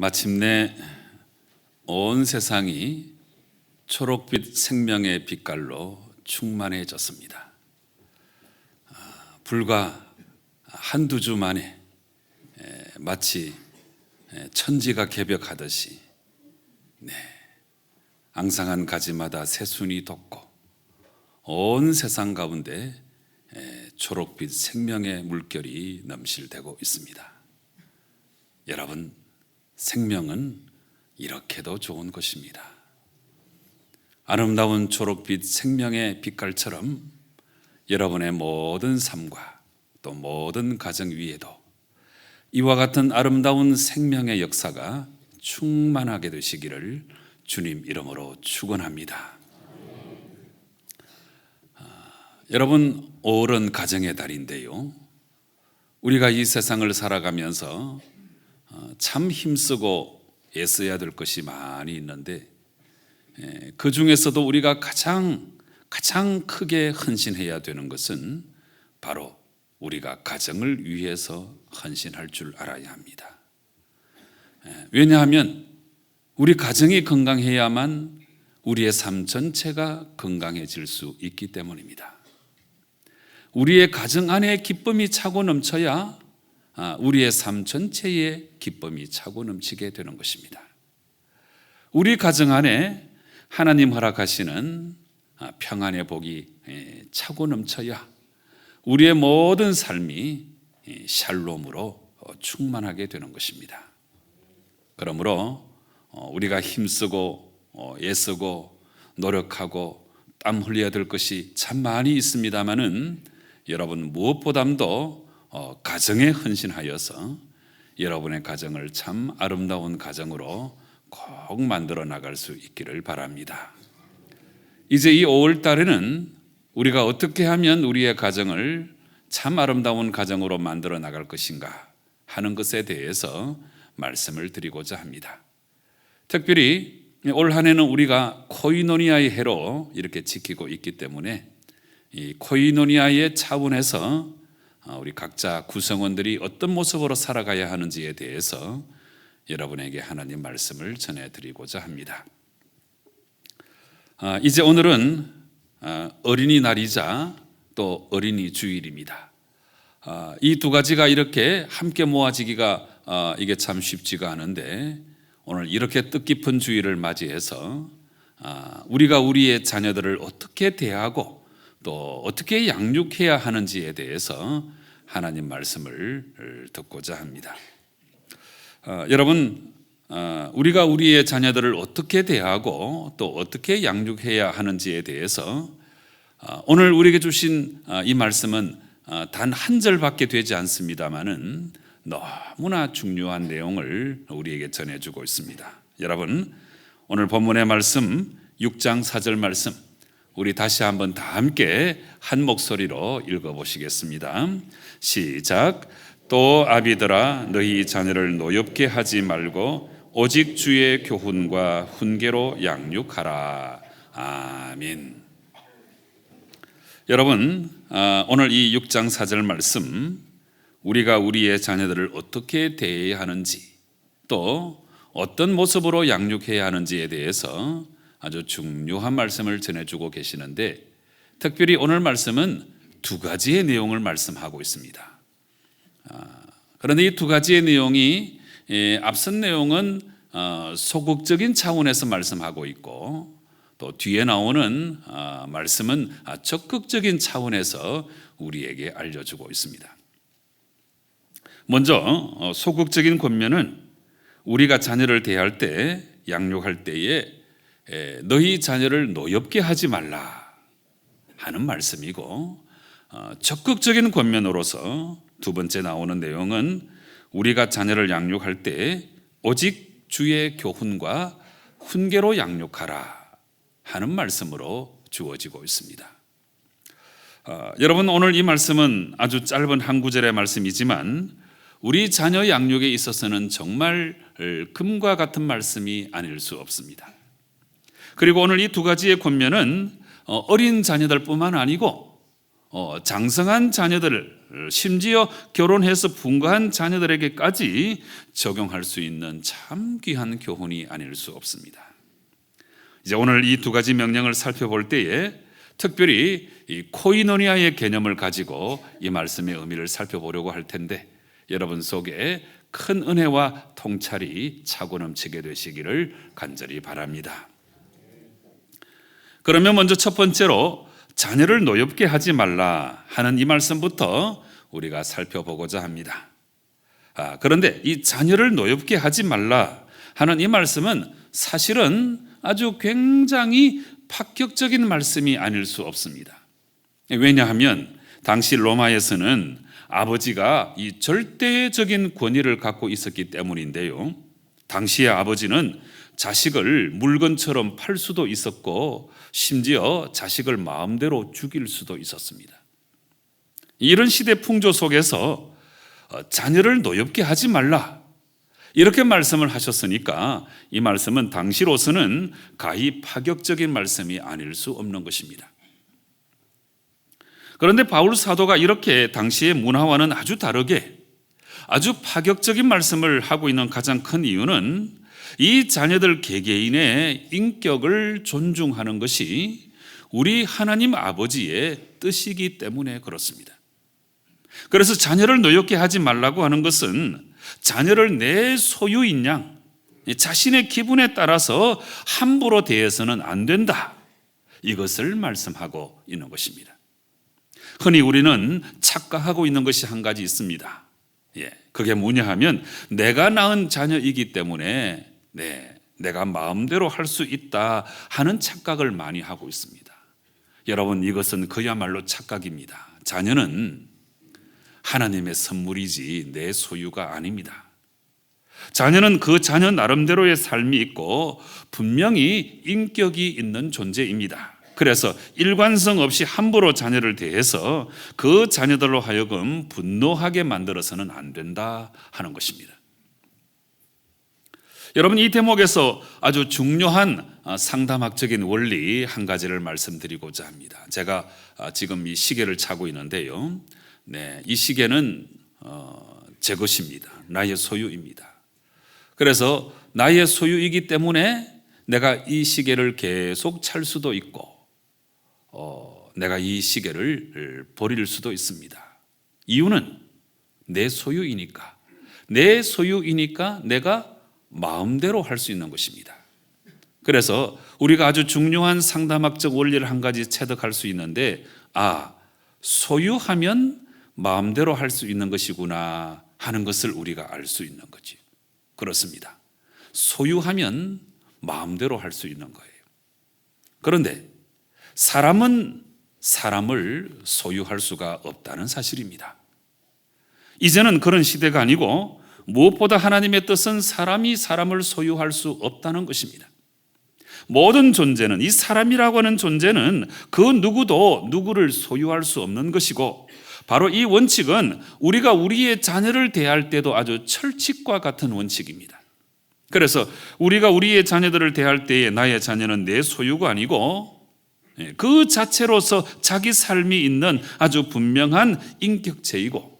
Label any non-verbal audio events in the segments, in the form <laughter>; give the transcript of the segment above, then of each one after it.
마침내 온 세상이 초록빛 생명의 빛깔로 충만해졌습니다. 아, 불과 한두 주 만에 에, 마치 에, 천지가 개벽하듯이 네, 앙상한 가지마다 새순이 돋고 온 세상 가운데 에, 초록빛 생명의 물결이 넘실대고 있습니다. 여러분, 생명은 이렇게도 좋은 것입니다. 아름다운 초록빛 생명의 빛깔처럼 여러분의 모든 삶과 또 모든 가정 위에도 이와 같은 아름다운 생명의 역사가 충만하게 되시기를 주님 이름으로 축원합니다. 아, 여러분 5월은 가정의 달인데요. 우리가 이 세상을 살아가면서 어, 참 힘쓰고 애써야 될 것이 많이 있는데 예, 그 중에서도 우리가 가장 가장 크게 헌신해야 되는 것은 바로 우리가 가정을 위해서 헌신할 줄 알아야 합니다. 예, 왜냐하면 우리 가정이 건강해야만 우리의 삶 전체가 건강해질 수 있기 때문입니다. 우리의 가정 안에 기쁨이 차고 넘쳐야 아, 우리의 삶 전체에 기쁨이 차고 넘치게 되는 것입니다. 우리 가정 안에 하나님 허락하시는 아, 평안의 복이 예, 차고 넘쳐야 우리의 모든 삶이 샬롬으로 어, 충만하게 되는 것입니다. 그러므로 어, 우리가 힘쓰고 어, 애쓰고 노력하고 땀 흘려야 될 것이 참 많이 있습니다만은 여러분 무엇보다도 어, 가정에 헌신하여서 여러분의 가정을 참 아름다운 가정으로 꼭 만들어 나갈 수 있기를 바랍니다. 이제 이 5월 달에는 우리가 어떻게 하면 우리의 가정을 참 아름다운 가정으로 만들어 나갈 것인가 하는 것에 대해서 말씀을 드리고자 합니다. 특별히 올 한 해는 우리가 코이노니아의 해로 이렇게 지키고 있기 때문에 이 코이노니아의 차원에서 어, 우리 각자 구성원들이 어떤 모습으로 살아가야 하는지에 대해서 여러분에게 하나님 말씀을 전해드리고자 합니다. 아, 이제 오늘은 아, 어린이날이자 또 어린이 주일입니다. 아, 이두 가지가 이렇게 함께 모아지기가 이게 참 쉽지가 않은데 오늘 이렇게 뜻깊은 주일을 맞이해서 우리가 우리의 자녀들을 어떻게 대하고 또 어떻게 양육해야 하는지에 대해서 하나님 말씀을 듣고자 합니다. 어, 여러분, 어, 우리가 우리의 자녀들을 어떻게 대하고 또 어떻게 양육해야 하는지에 대해서 어, 오늘 우리에게 주신 어, 이 말씀은 어, 단한 절밖에 되지 않습니다만은 너무나 중요한 내용을 우리에게 전해주고 있습니다. 여러분, 오늘 본문의 말씀 6장 4절 말씀 우리 다시 한번 다 함께 한 목소리로 읽어보시겠습니다. 시작. 또 아비들아 너희 자녀를 노엽게 하지 말고 오직 주의 교훈과 훈계로 양육하라. 아멘. 여러분 아, 오늘 이 6장 4절 말씀 우리가 우리의 자녀들을 어떻게 대해야 하는지 또 어떤 모습으로 양육해야 하는지에 대해서 아주 중요한 말씀을 전해주고 계시는데 특별히 오늘 말씀은 두 가지의 내용을 말씀하고 있습니다. 아, 그런데 이 두 가지의 내용이 예, 앞선 내용은 어, 소극적인 차원에서 말씀하고 있고 또 뒤에 나오는 아, 말씀은 아, 적극적인 차원에서 우리에게 알려주고 있습니다. 먼저 어, 소극적인 권면은 우리가 자녀를 대할 때 양육할 때에 너희 자녀를 노엽게 하지 말라 하는 말씀이고 어, 적극적인 권면으로서 두 번째 나오는 내용은 우리가 자녀를 양육할 때 오직 주의 교훈과 훈계로 양육하라 하는 말씀으로 주어지고 있습니다. 어, 여러분 오늘 이 말씀은 아주 짧은 한 구절의 말씀이지만 우리 자녀 양육에 있어서는 정말 금과 같은 말씀이 아닐 수 없습니다. 그리고 오늘 이 두 가지의 권면은 어, 어린 자녀들뿐만 아니고 어, 장성한 자녀들 심지어 결혼해서 분가한 자녀들에게까지 적용할 수 있는 참 귀한 교훈이 아닐 수 없습니다. 이제 오늘 이 두 가지 명령을 살펴볼 때에 특별히 이 코이노니아의 개념을 가지고 이 말씀의 의미를 살펴보려고 할 텐데 여러분 속에 큰 은혜와 통찰이 차고 넘치게 되시기를 간절히 바랍니다. 그러면 먼저 첫 번째로 자녀를 노엽게 하지 말라 하는 이 말씀부터 우리가 살펴보고자 합니다. 아, 그런데 이 자녀를 노엽게 하지 말라 하는 이 말씀은 사실은 아주 굉장히 파격적인 말씀이 아닐 수 없습니다. 왜냐하면 당시 로마에서는 아버지가 이 절대적인 권위를 갖고 있었기 때문인데요. 당시의 아버지는 자식을 물건처럼 팔 수도 있었고 심지어 자식을 마음대로 죽일 수도 있었습니다. 이런 시대 풍조 속에서 어, 자녀를 노엽게 하지 말라. 이렇게 말씀을 하셨으니까 이 말씀은 당시로서는 가히 파격적인 말씀이 아닐 수 없는 것입니다. 그런데 바울 사도가 이렇게 당시의 문화와는 아주 다르게 아주 파격적인 말씀을 하고 있는 가장 큰 이유는 이 자녀들 개개인의 인격을 존중하는 것이 우리 하나님 아버지의 뜻이기 때문에 그렇습니다. 그래서 자녀를 노엽게 하지 말라고 하는 것은 자녀를 내 소유인 양, 자신의 기분에 따라서 함부로 대해서는 안 된다. 이것을 말씀하고 있는 것입니다. 흔히 우리는 착각하고 있는 것이 한 가지 있습니다. 예, 그게 뭐냐 하면 내가 낳은 자녀이기 때문에 네, 내가 마음대로 할 수 있다 하는 착각을 많이 하고 있습니다. 여러분 이것은 그야말로 착각입니다. 자녀는 하나님의 선물이지 내 소유가 아닙니다. 자녀는 그 자녀 나름대로의 삶이 있고 분명히 인격이 있는 존재입니다. 그래서 일관성 없이 함부로 자녀를 대해서 그 자녀들로 하여금 분노하게 만들어서는 안 된다 하는 것입니다. 여러분 이 대목에서 아주 중요한 아, 상담학적인 원리 한 가지를 말씀드리고자 합니다. 제가 아, 지금 이 시계를 차고 있는데요. 네, 이 시계는 어, 제 것입니다. 나의 소유입니다. 그래서 나의 소유이기 때문에 내가 이 시계를 계속 찰 수도 있고 어, 내가 이 시계를 버릴 수도 있습니다. 이유는 내 소유이니까. 내 소유이니까 내가 마음대로 할 수 있는 것입니다. 그래서 우리가 아주 중요한 상담학적 원리를 한 가지 체득할 수 있는데, 아, 소유하면 마음대로 할 수 있는 것이구나 하는 것을 우리가 알 수 있는 거지. 그렇습니다. 소유하면 마음대로 할 수 있는 거예요. 그런데 사람은 사람을 소유할 수가 없다는 사실입니다. 이제는 그런 시대가 아니고 무엇보다 하나님의 뜻은 사람이 사람을 소유할 수 없다는 것입니다. 모든 존재는 이 사람이라고 하는 존재는 그 누구도 누구를 소유할 수 없는 것이고 바로 이 원칙은 우리가 우리의 자녀를 대할 때도 아주 철칙과 같은 원칙입니다. 그래서 우리가 우리의 자녀들을 대할 때에 나의 자녀는 내 소유가 아니고 예, 그 자체로서 자기 삶이 있는 아주 분명한 인격체이고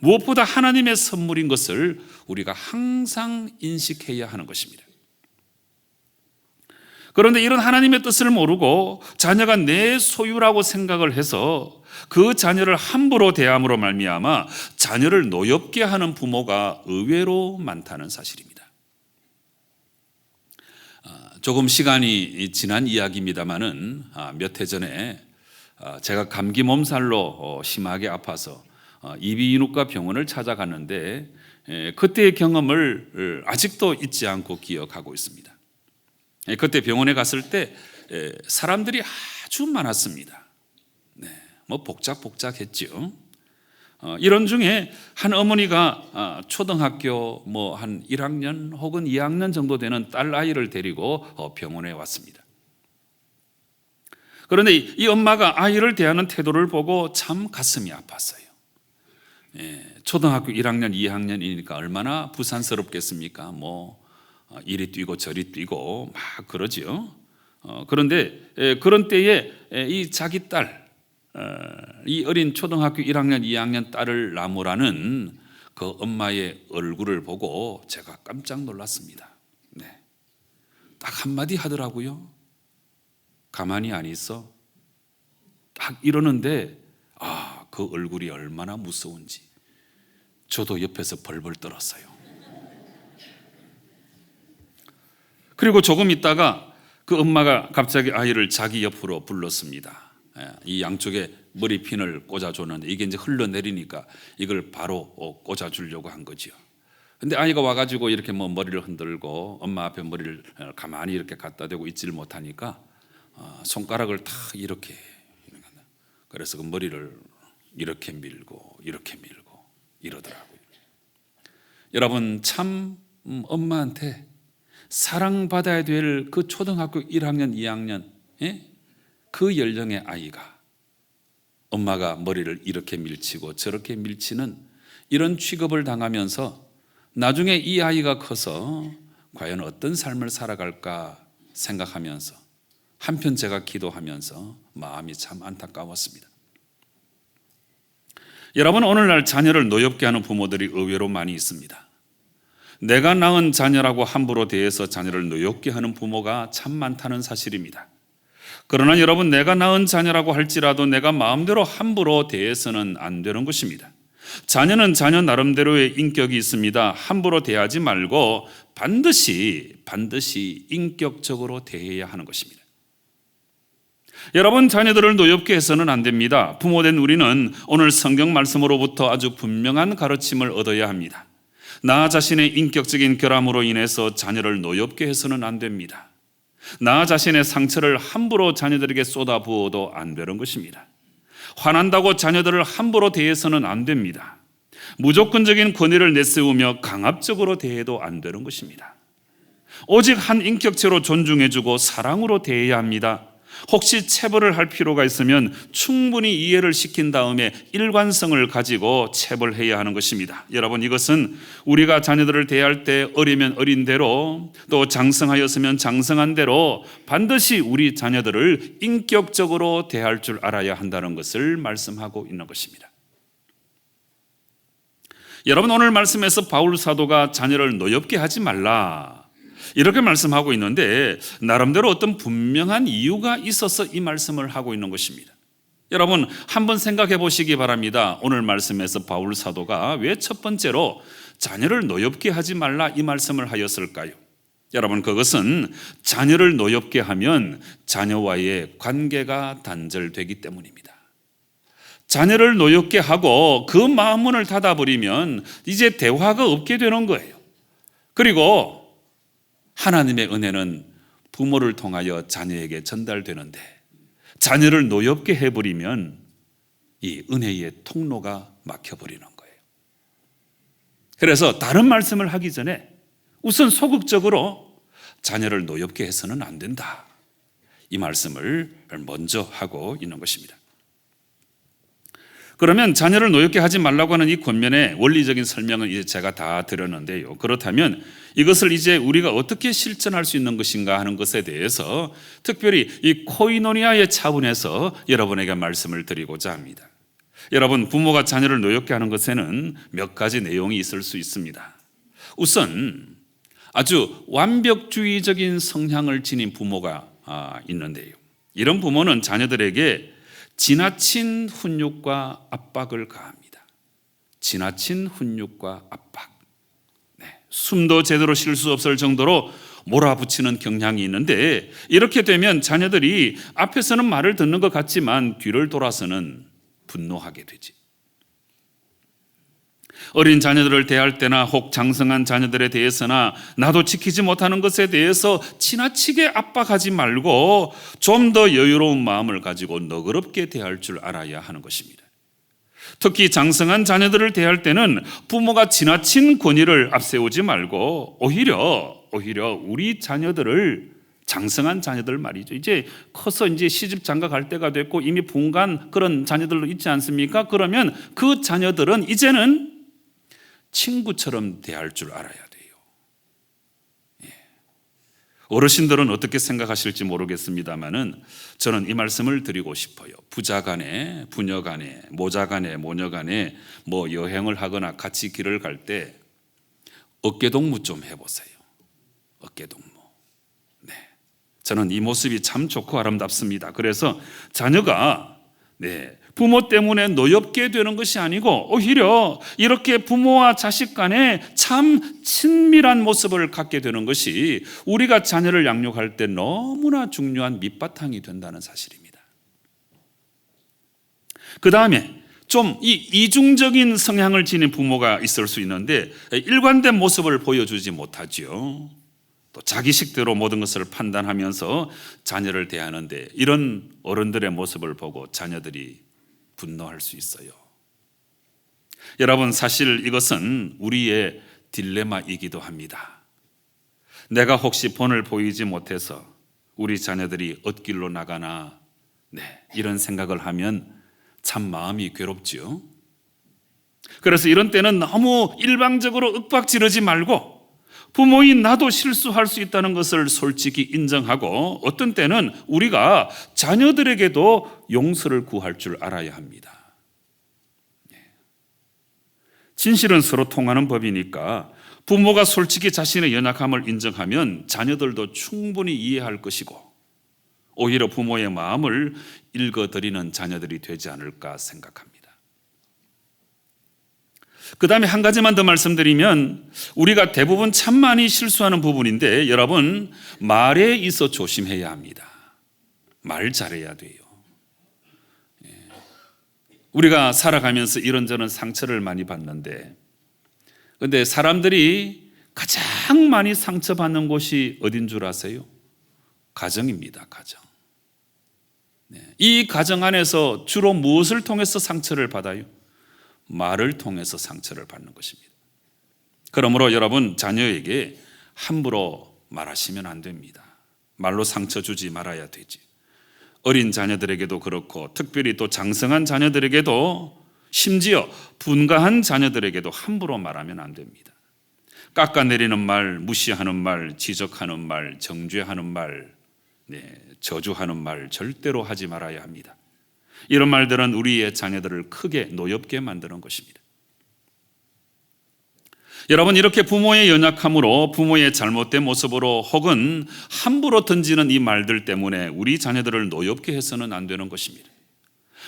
무엇보다 하나님의 선물인 것을 우리가 항상 인식해야 하는 것입니다. 그런데 이런 하나님의 뜻을 모르고 자녀가 내 소유라고 생각을 해서 그 자녀를 함부로 대함으로 말미암아 자녀를 노엽게 하는 부모가 의외로 많다는 사실입니다. 아, 조금 시간이 지난 이야기입니다만은 아, 몇해 전에 아, 제가 감기 몸살로 어, 심하게 아파서 어, 이비인후과 병원을 찾아갔는데 그때의 경험을 아직도 잊지 않고 기억하고 있습니다. 그때 병원에 갔을 때 사람들이 아주 많았습니다. 네, 뭐 복작복작했죠. 어, 이런 중에 한 어머니가 아, 초등학교 뭐 한 1학년 혹은 2학년 정도 되는 딸 아이를 데리고 어, 병원에 왔습니다. 그런데 이 엄마가 아이를 대하는 태도를 보고 참 가슴이 아팠어요. 예, 초등학교 1학년, 2학년이니까 얼마나 부산스럽겠습니까? 뭐 어, 이리 뛰고 저리 뛰고 막 그러지요. 어, 그런데 예, 그런 때에 예, 이 자기 딸 어, 이 어린 초등학교 1학년, 2학년 딸을 나무라는 그 엄마의 얼굴을 보고 제가 깜짝 놀랐습니다. 네. 딱 한마디 하더라고요. 가만히 안 있어. 딱 이러는데 아, 그 얼굴이 얼마나 무서운지 저도 옆에서 벌벌 떨었어요. 그리고 조금 있다가 그 엄마가 갑자기 아이를 자기 옆으로 불렀습니다. 예, 이 양쪽에 머리핀을 꽂아줬는데 이게 이제 흘러내리니까 이걸 바로 어, 꽂아주려고 한 거지요. 근데 아이가 와가지고 이렇게 뭐 머리를 흔들고 엄마 앞에 머리를 어, 가만히 이렇게 갖다 대고 있지를 못하니까 어, 손가락을 다 이렇게 그래서 그 머리를 이렇게 밀고 이렇게 밀고 이러더라고요. 여러분 참 음, 엄마한테 사랑받아야 될 그 초등학교 1학년, 2학년 예? 그 연령의 아이가 엄마가 머리를 이렇게 밀치고 저렇게 밀치는 이런 취급을 당하면서 나중에 이 아이가 커서 과연 어떤 삶을 살아갈까 생각하면서 한편 제가 기도하면서 마음이 참 안타까웠습니다. 여러분 오늘날 자녀를 노엽게 하는 부모들이 의외로 많이 있습니다. 내가 낳은 자녀라고 함부로 대해서 자녀를 노엽게 하는 부모가 참 많다는 사실입니다. 그러나 여러분 내가 낳은 자녀라고 할지라도 내가 마음대로 함부로 대해서는 안 되는 것입니다. 자녀는 자녀 나름대로의 인격이 있습니다. 함부로 대하지 말고 반드시 반드시 인격적으로 대해야 하는 것입니다. 여러분 자녀들을 노엽게 해서는 안 됩니다. 부모된 우리는 오늘 성경 말씀으로부터 아주 분명한 가르침을 얻어야 합니다. 나 자신의 인격적인 결함으로 인해서 자녀를 노엽게 해서는 안 됩니다. 나 자신의 상처를 함부로 자녀들에게 쏟아부어도 안 되는 것입니다. 화난다고 자녀들을 함부로 대해서는 안 됩니다. 무조건적인 권위를 내세우며 강압적으로 대해도 안 되는 것입니다. 오직 한 인격체로 존중해주고 사랑으로 대해야 합니다. 혹시 체벌을 할 필요가 있으면 충분히 이해를 시킨 다음에 일관성을 가지고 체벌해야 하는 것입니다. 여러분 이것은 우리가 자녀들을 대할 때 어리면 어린 대로 또 장성하였으면 장성한 대로 반드시 우리 자녀들을 인격적으로 대할 줄 알아야 한다는 것을 말씀하고 있는 것입니다. 여러분 오늘 말씀에서 바울 사도가 자녀를 노엽게 하지 말라 이렇게 말씀하고 있는데 나름대로 어떤 분명한 이유가 있어서 이 말씀을 하고 있는 것입니다. 여러분 한번 생각해 보시기 바랍니다. 오늘 말씀에서 바울 사도가 왜 첫 번째로 자녀를 노엽게 하지 말라 이 말씀을 하였을까요? 여러분 그것은 자녀를 노엽게 하면 자녀와의 관계가 단절되기 때문입니다. 자녀를 노엽게 하고 그 마음문을 닫아버리면 이제 대화가 없게 되는 거예요. 그리고 하나님의 은혜는 부모를 통하여 자녀에게 전달되는데 자녀를 노엽게 해버리면 이 은혜의 통로가 막혀버리는 거예요. 그래서 다른 말씀을 하기 전에 우선 소극적으로 자녀를 노엽게 해서는 안 된다. 이 말씀을 먼저 하고 있는 것입니다. 그러면 자녀를 노엽게 하지 말라고 하는 이 권면의 원리적인 설명은 이제 제가 다 드렸는데요. 그렇다면 이것을 이제 우리가 어떻게 실천할 수 있는 것인가 하는 것에 대해서 특별히 이 코이노니아의 차원에서 여러분에게 말씀을 드리고자 합니다. 여러분, 부모가 자녀를 노엽게 하는 것에는 몇 가지 내용이 있을 수 있습니다. 우선 아주 완벽주의적인 성향을 지닌 부모가 아, 있는데요. 이런 부모는 자녀들에게 지나친 훈육과 압박을 가합니다. 지나친 훈육과 압박. 네, 숨도 제대로 쉴 수 없을 정도로 몰아붙이는 경향이 있는데 이렇게 되면 자녀들이 앞에서는 말을 듣는 것 같지만 뒤를 돌아서는 분노하게 되지. 어린 자녀들을 대할 때나 혹 장성한 자녀들에 대해서나 나도 지키지 못하는 것에 대해서 지나치게 압박하지 말고 좀 더 여유로운 마음을 가지고 너그럽게 대할 줄 알아야 하는 것입니다. 특히 장성한 자녀들을 대할 때는 부모가 지나친 권위를 앞세우지 말고 오히려 오히려 우리 자녀들을 장성한 자녀들 말이죠. 이제 커서 이제 시집 장가 갈 때가 됐고 이미 본간 그런 자녀들도 있지 않습니까? 그러면 그 자녀들은 이제는 친구처럼 대할 줄 알아야 돼요. 예. 어르신들은 어떻게 생각하실지 모르겠습니다만은 저는 이 말씀을 드리고 싶어요. 부자 간에, 부녀 간에, 모자 간에, 모녀 간에 뭐 여행을 하거나 같이 길을 갈 때 어깨 동무 좀 해보세요. 어깨 동무. 네. 저는 이 모습이 참 좋고 아름답습니다. 그래서 자녀가 네. 부모 때문에 노엽게 되는 것이 아니고 오히려 이렇게 부모와 자식 간에 참 친밀한 모습을 갖게 되는 것이 우리가 자녀를 양육할 때 너무나 중요한 밑바탕이 된다는 사실입니다. 그 다음에 좀 이 이중적인 성향을 지닌 부모가 있을 수 있는데 일관된 모습을 보여주지 못하지요. 또 자기식대로 모든 것을 판단하면서 자녀를 대하는데 이런 어른들의 모습을 보고 자녀들이 분노할 수 있어요. 여러분 사실 이것은 우리의 딜레마이기도 합니다. 내가 혹시 본을 보이지 못해서 우리 자녀들이 엇길로 나가나 네, 이런 생각을 하면 참 마음이 괴롭지요. 그래서 이런 때는 너무 일방적으로 윽박 지르지 말고 부모인 나도 실수할 수 있다는 것을 솔직히 인정하고 어떤 때는 우리가 자녀들에게도 용서를 구할 줄 알아야 합니다. 예. 진실은 서로 통하는 법이니까 부모가 솔직히 자신의 연약함을 인정하면 자녀들도 충분히 이해할 것이고 오히려 부모의 마음을 읽어드리는 자녀들이 되지 않을까 생각합니다. 그 다음에 한 가지만 더 말씀드리면 우리가 대부분 참 많이 실수하는 부분인데 여러분 말에 있어 조심해야 합니다. 말 잘해야 돼요. 예. 우리가 살아가면서 이런저런 상처를 많이 받는데 근데 사람들이 가장 많이 상처받는 곳이 어딘 줄 아세요? 가정입니다. 가정. 네. 이 가정 안에서 주로 무엇을 통해서 상처를 받아요? 말을 통해서 상처를 받는 것입니다. 그러므로 여러분 자녀에게 함부로 말하시면 안 됩니다. 말로 상처 주지 말아야 되지. 어린 자녀들에게도 그렇고 특별히 또 장성한 자녀들에게도 심지어 분가한 자녀들에게도 함부로 말하면 안 됩니다. 깎아내리는 말, 무시하는 말, 지적하는 말, 정죄하는 말, 네, 저주하는 말 절대로 하지 말아야 합니다. 이런 말들은 우리의 자녀들을 크게 노엽게 만드는 것입니다. 여러분 이렇게 부모의 연약함으로 부모의 잘못된 모습으로 혹은 함부로 던지는 이 말들 때문에 우리 자녀들을 노엽게 해서는 안 되는 것입니다.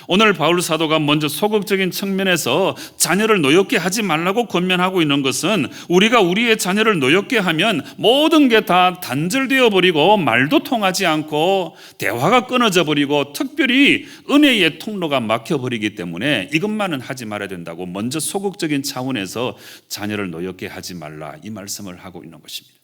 오늘 바울 사도가 먼저 소극적인 측면에서 자녀를 노엽게 하지 말라고 권면하고 있는 것은 우리가 우리의 자녀를 노엽게 하면 모든 게 다 단절되어 버리고 말도 통하지 않고 대화가 끊어져 버리고 특별히 은혜의 통로가 막혀 버리기 때문에 이것만은 하지 말아야 된다고 먼저 소극적인 차원에서 자녀를 노엽게 하지 말라 이 말씀을 하고 있는 것입니다.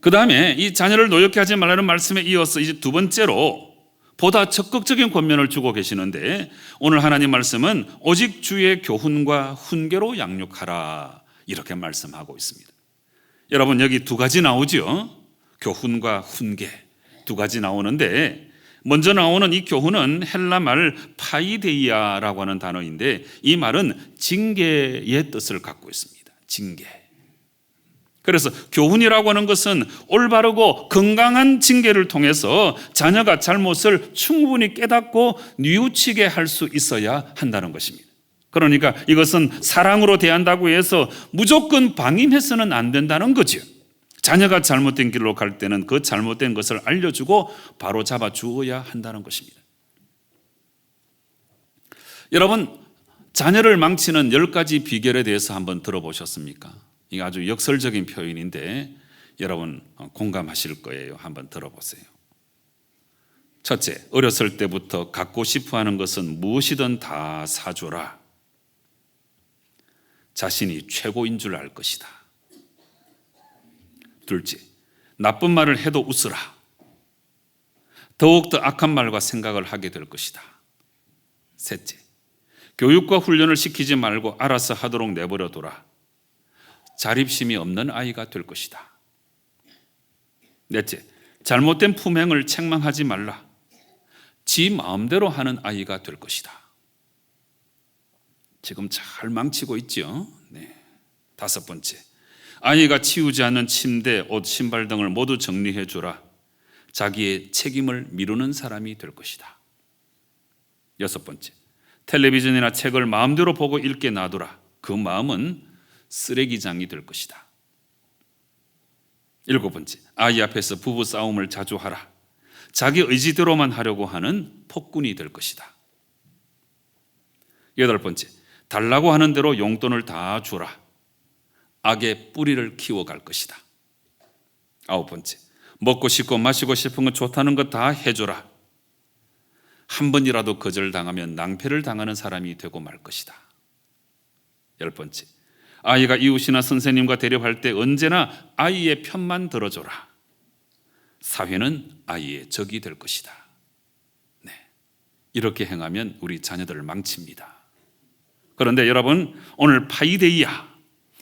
그 다음에 이 자녀를 노역해 하지 말라는 말씀에 이어서 이제 두 번째로 보다 적극적인 권면을 주고 계시는데 오늘 하나님 말씀은 오직 주의 교훈과 훈계로 양육하라 이렇게 말씀하고 있습니다. 여러분 여기 두 가지 나오죠. 교훈과 훈계 두 가지 나오는데 먼저 나오는 이 교훈은 헬라 말 파이데이아라고 하는 단어인데 이 말은 징계의 뜻을 갖고 있습니다. 징계. 그래서 교훈이라고 하는 것은 올바르고 건강한 징계를 통해서 자녀가 잘못을 충분히 깨닫고 뉘우치게 할 수 있어야 한다는 것입니다. 그러니까 이것은 사랑으로 대한다고 해서 무조건 방임해서는 안 된다는 거죠. 자녀가 잘못된 길로 갈 때는 그 잘못된 것을 알려주고 바로 잡아 주어야 한다는 것입니다. 여러분, 자녀를 망치는 열 가지 비결에 대해서 한번 들어보셨습니까? 이게 아주 역설적인 표현인데 여러분 공감하실 거예요. 한번 들어보세요. 첫째, 어렸을 때부터 갖고 싶어 하는 것은 무엇이든 다 사줘라. 자신이 최고인 줄 알 것이다. 둘째, 나쁜 말을 해도 웃으라. 더욱더 악한 말과 생각을 하게 될 것이다. 셋째, 교육과 훈련을 시키지 말고 알아서 하도록 내버려 둬라. 자립심이 없는 아이가 될 것이다. 넷째, 잘못된 품행을 책망하지 말라. 지 마음대로 하는 아이가 될 것이다. 지금 잘 망치고 있죠. 네. 다섯 번째, 아이가 치우지 않는 침대, 옷, 신발 등을 모두 정리해 주라. 자기의 책임을 미루는 사람이 될 것이다. 여섯 번째, 텔레비전이나 책을 마음대로 보고 읽게 놔두라. 그 마음은 쓰레기장이 될 것이다. 일곱 번째, 아이 앞에서 부부 싸움을 자주 하라. 자기 의지대로만 하려고 하는 폭군이 될 것이다. 여덟 번째, 달라고 하는 대로 용돈을 다 주라. 악의 뿌리를 키워갈 것이다. 아홉 번째, 먹고 싶고 마시고 싶은 건 좋다는 것다 해줘라. 한 번이라도 거절당하면 낭패를 당하는 사람이 되고 말 것이다. 열 번째, 아이가 이웃이나 선생님과 대립할 때 언제나 아이의 편만 들어줘라. 사회는 아이의 적이 될 것이다. 네. 이렇게 행하면 우리 자녀들을 망칩니다. 그런데 여러분, 오늘 파이데이야.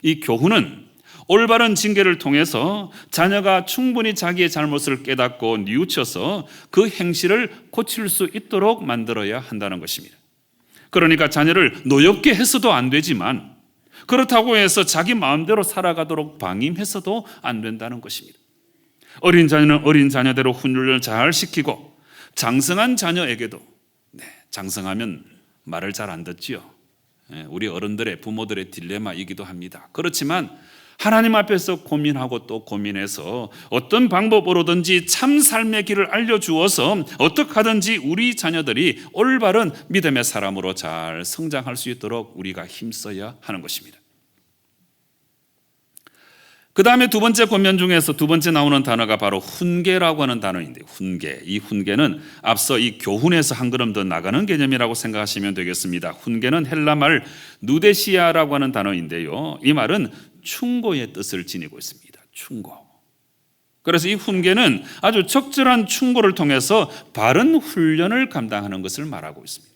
이 교훈은 올바른 징계를 통해서 자녀가 충분히 자기의 잘못을 깨닫고 뉘우쳐서 그 행실을 고칠 수 있도록 만들어야 한다는 것입니다. 그러니까 자녀를 노엽게 해서도 안 되지만 그렇다고 해서 자기 마음대로 살아가도록 방임해서도 안 된다는 것입니다. 어린 자녀는 어린 자녀대로 훈련을 잘 시키고 장성한 자녀에게도 네, 장성하면 말을 잘 안 듣지요. 예, 우리 어른들의 부모들의 딜레마이기도 합니다. 그렇지만 하나님 앞에서 고민하고 또 고민해서 어떤 방법으로든지 참 삶의 길을 알려주어서 어떻게 하든지 우리 자녀들이 올바른 믿음의 사람으로 잘 성장할 수 있도록 우리가 힘써야 하는 것입니다. 그 다음에 두 번째 권면 중에서 두 번째 나오는 단어가 바로 훈계라고 하는 단어인데 훈계. 이 훈계는 앞서 이 교훈에서 한 걸음 더 나가는 개념이라고 생각하시면 되겠습니다. 훈계는 헬라 말 누데시아라고 하는 단어인데요. 이 말은 충고의 뜻을 지니고 있습니다. 충고. 그래서 이 훈계는 아주 적절한 충고를 통해서 바른 훈련을 감당하는 것을 말하고 있습니다.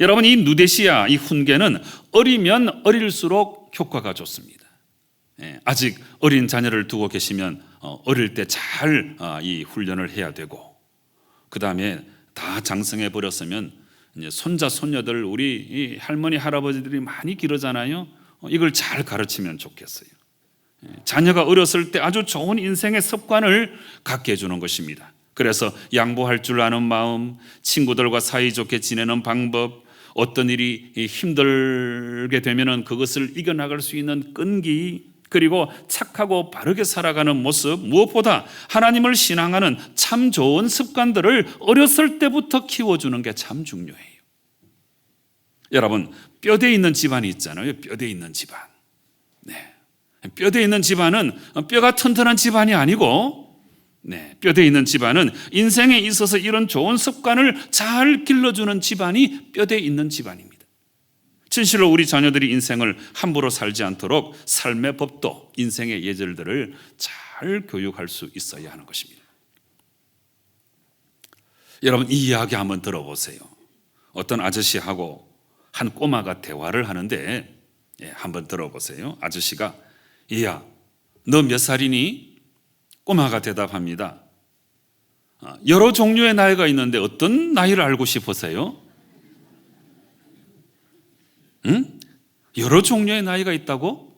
여러분 이 누데시아 이 훈계는 어리면 어릴수록 효과가 좋습니다. 예, 아직 어린 자녀를 두고 계시면 어, 어릴 때 잘 이 훈련을 해야 되고 그 다음에 다 장성해 버렸으면 이제 손자 손녀들 우리 이 할머니 할아버지들이 많이 기르잖아요. 어, 이걸 잘 가르치면 좋겠어요. 예, 자녀가 어렸을 때 아주 좋은 인생의 습관을 갖게 해주는 것입니다. 그래서 양보할 줄 아는 마음, 친구들과 사이좋게 지내는 방법, 어떤 일이 힘들게 되면은 그것을 이겨나갈 수 있는 끈기, 그리고 착하고 바르게 살아가는 모습, 무엇보다 하나님을 신앙하는 참 좋은 습관들을 어렸을 때부터 키워주는 게 참 중요해요. 여러분, 뼈대 있는 집안이 있잖아요. 뼈대 있는 집안. 네. 뼈대 있는 집안은 뼈가 튼튼한 집안이 아니고 네, 뼈대 있는 집안은 인생에 있어서 이런 좋은 습관을 잘 길러주는 집안이 뼈대 있는 집안입니다. 진실로 우리 자녀들이 인생을 함부로 살지 않도록 삶의 법도 인생의 예절들을 잘 교육할 수 있어야 하는 것입니다. 여러분 이 이야기 한번 들어보세요. 어떤 아저씨하고 한 꼬마가 대화를 하는데 예, 한번 들어보세요. 아저씨가 이야 너 몇 살이니? 꼬마가 대답합니다. 아, 여러 종류의 나이가 있는데 어떤 나이를 알고 싶으세요? 응? 여러 종류의 나이가 있다고?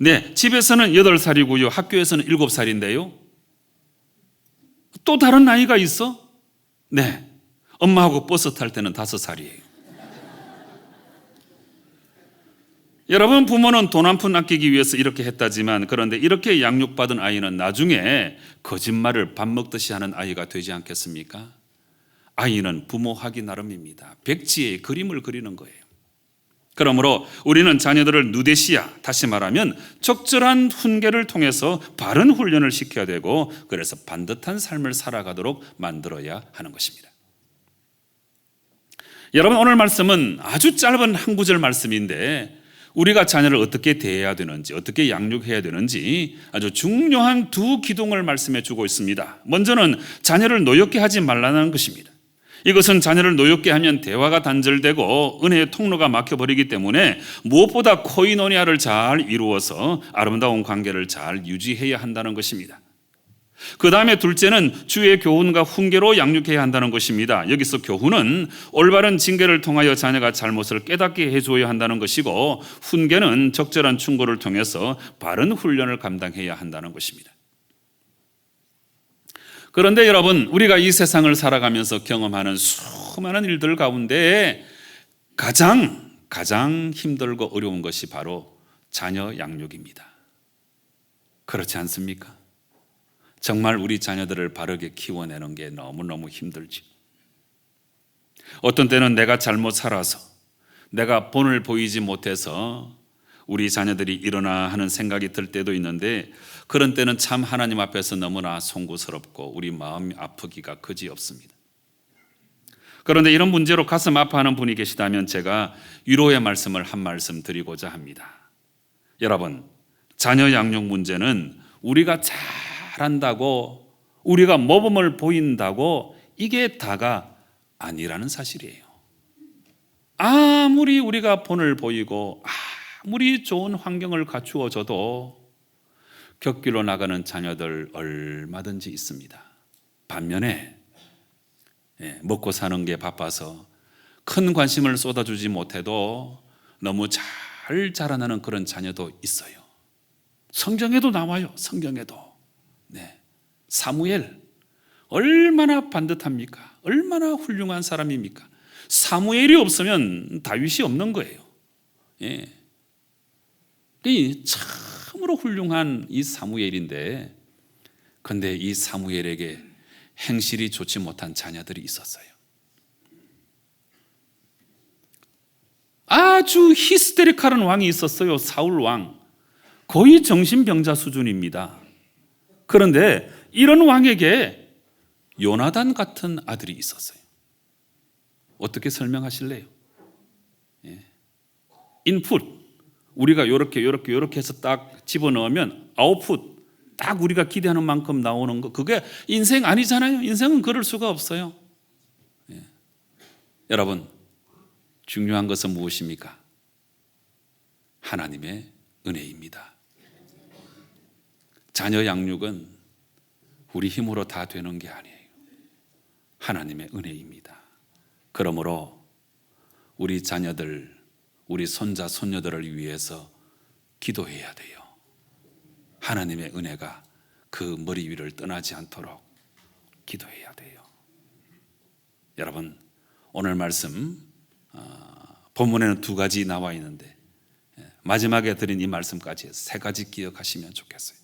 네, 집에서는 8살이고요. 학교에서는 7살인데요. 또 다른 나이가 있어? 네. 엄마하고 버스 탈 때는 5살이에요. <laughs> 여러분 부모는 돈 한 푼 아끼기 위해서 이렇게 했다지만 그런데 이렇게 양육받은 아이는 나중에 거짓말을 밥 먹듯이 하는 아이가 되지 않겠습니까? 아이는 부모하기 나름입니다. 백지의 그림을 그리는 거예요. 그러므로 우리는 자녀들을 누데시아 다시 말하면 적절한 훈계를 통해서 바른 훈련을 시켜야 되고 그래서 반듯한 삶을 살아가도록 만들어야 하는 것입니다. 여러분 오늘 말씀은 아주 짧은 한 구절 말씀인데 우리가 자녀를 어떻게 대해야 되는지, 어떻게 양육해야 되는지 아주 중요한 두 기둥을 말씀해 주고 있습니다. 먼저는 자녀를 노엽게 하지 말라는 것입니다. 이것은 자녀를 노엽게 하면 대화가 단절되고 은혜의 통로가 막혀버리기 때문에 무엇보다 코이노니아를 잘 이루어서 아름다운 관계를 잘 유지해야 한다는 것입니다. 그 다음에 둘째는 주의 교훈과 훈계로 양육해야 한다는 것입니다. 여기서 교훈은 올바른 징계를 통하여 자녀가 잘못을 깨닫게 해주어야 한다는 것이고 훈계는 적절한 충고를 통해서 바른 훈련을 감당해야 한다는 것입니다. 그런데 여러분, 우리가 이 세상을 살아가면서 경험하는 수많은 일들 가운데 가장 가장 힘들고 어려운 것이 바로 자녀 양육입니다. 그렇지 않습니까? 정말 우리 자녀들을 바르게 키워내는 게 너무너무 힘들지. 어떤 때는 내가 잘못 살아서 내가 본을 보이지 못해서 우리 자녀들이 일어나 하는 생각이 들 때도 있는데 그런 때는 참 하나님 앞에서 너무나 송구스럽고 우리 마음이 아프기가 그지 없습니다. 그런데 이런 문제로 가슴 아파하는 분이 계시다면 제가 위로의 말씀을 한 말씀 드리고자 합니다. 여러분, 자녀 양육 문제는 우리가 잘한다고 우리가 모범을 보인다고 이게 다가 아니라는 사실이에요. 아무리 우리가 본을 보이고 아무리 좋은 환경을 갖추어 줘도 곁길로 나가는 자녀들 얼마든지 있습니다. 반면에 예, 먹고 사는 게 바빠서 큰 관심을 쏟아주지 못해도 너무 잘 자라나는 그런 자녀도 있어요. 성경에도 나와요. 성경에도. 네. 사무엘 얼마나 반듯합니까? 얼마나 훌륭한 사람입니까? 사무엘이 없으면 다윗이 없는 거예요. 예. 이 참으로 훌륭한 이 사무엘인데, 근데 이 사무엘에게 행실이 좋지 못한 자녀들이 있었어요. 아주 히스테리칼한 왕이 있었어요. 사울 왕. 거의 정신병자 수준입니다. 그런데 이런 왕에게 요나단 같은 아들이 있었어요. 어떻게 설명하실래요? 예. 인풋. 우리가 이렇게 이렇게 이렇게 해서 딱 집어넣으면 아웃풋. 딱 우리가 기대하는 만큼 나오는 거 그게 인생 아니잖아요. 인생은 그럴 수가 없어요. 예. 여러분 중요한 것은 무엇입니까? 하나님의 은혜입니다. 자녀 양육은 우리 힘으로 다 되는 게 아니에요. 하나님의 은혜입니다. 그러므로 우리 자녀들, 우리 손자, 손녀들을 위해서 기도해야 돼요. 하나님의 은혜가 그 머리 위를 떠나지 않도록 기도해야 돼요. 여러분, 오늘 말씀 어, 본문에는 두 가지 나와 있는데 예, 마지막에 드린 이 말씀까지 세 가지 기억하시면 좋겠어요.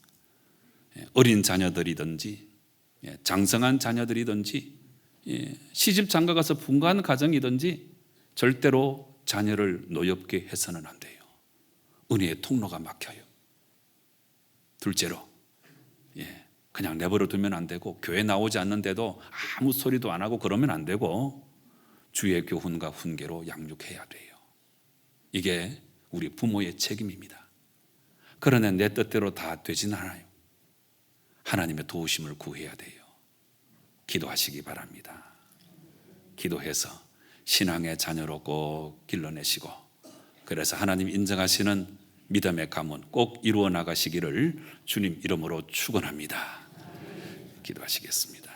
예, 어린 자녀들이든지 예, 장성한 자녀들이든지 시집 장가 가서 분가한 가정이든지 절대로 자녀를 노엽게 해서는 안 돼요. 은혜의 통로가 막혀요. 둘째로, 예, 그냥 내버려 두면 안 되고, 교회 나오지 않는데도 아무 소리도 안 하고 그러면 안 되고, 주의 교훈과 훈계로 양육해야 돼요. 이게 우리 부모의 책임입니다. 그러나 내 뜻대로 다 되진 않아요. 하나님의 도우심을 구해야 돼요. 기도하시기 바랍니다. 기도해서 신앙의 자녀로 꼭 길러내시고, 그래서 하나님 인정하시는 믿음의 가문 꼭 이루어 나가시기를 주님 이름으로 축원합니다. 기도하시겠습니다.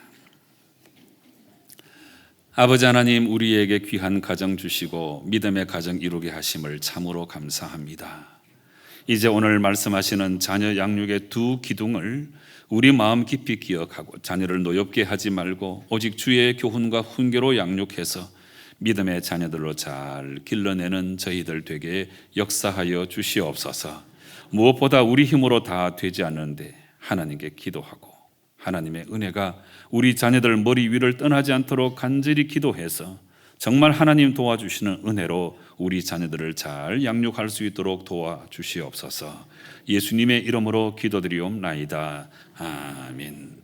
아버지 하나님 우리에게 귀한 가정 주시고 믿음의 가정 이루게 하심을 참으로 감사합니다. 이제 오늘 말씀하시는 자녀 양육의 두 기둥을 우리 마음 깊이 기억하고 자녀를 노엽게 하지 말고 오직 주의 교훈과 훈계로 양육해서 믿음의 자녀들로 잘 길러내는 저희들 되게 역사하여 주시옵소서. 무엇보다 우리 힘으로 다 되지 않는데 하나님께 기도하고 하나님의 은혜가 우리 자녀들 머리 위를 떠나지 않도록 간절히 기도해서 정말 하나님 도와주시는 은혜로 우리 자녀들을 잘 양육할 수 있도록 도와주시옵소서. 예수님의 이름으로 기도드리옵나이다. 아멘.